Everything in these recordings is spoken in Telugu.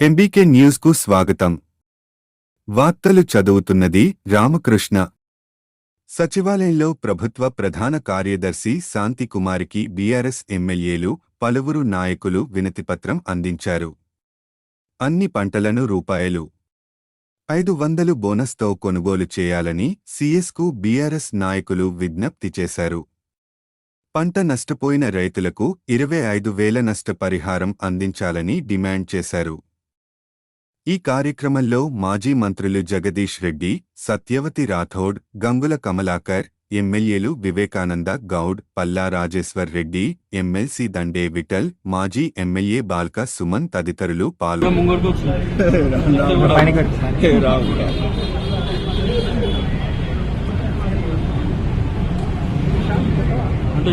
ఎంబీకే న్యూస్కు స్వాగతం. వార్తలు చదువుతున్నది రామకృష్ణ. సచివాలయంలో ప్రభుత్వ ప్రధాన కార్యదర్శి శాంతి కుమారికి బీఆర్ఎస్ ఎమ్మెల్యేలు పలువురు నాయకులు వినతిపత్రం అందించారు. అన్ని పంటలను రూపాయలు. ఐదు వందలు బోనస్తో కొనుగోలు చేయాలని సీఎస్కు బీఆర్ఎస్ నాయకులు విజ్ఞప్తి చేశారు. పంట నష్టపోయిన రైతులకు ఇరవై ఐదు వేల నష్టపరిహారం అందించాలని డిమాండ్ చేశారు. ఈ కార్యక్రమంలో మాజీ మంత్రులు జగదీష్ రెడ్డి సత్యవతి రాథోడ్ గంగుల కమలాకర్ ఎమ్మెల్యేలు వివేకానంద గౌడ్ పల్లా రాజేశ్వర్ రెడ్డి ఎమ్మెల్సీ దండే విఠల్ మాజీ ఎమ్మెల్యే బాల్క సుమన్ తదితరులు పాల్గొన్నారు అంటే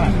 Yeah.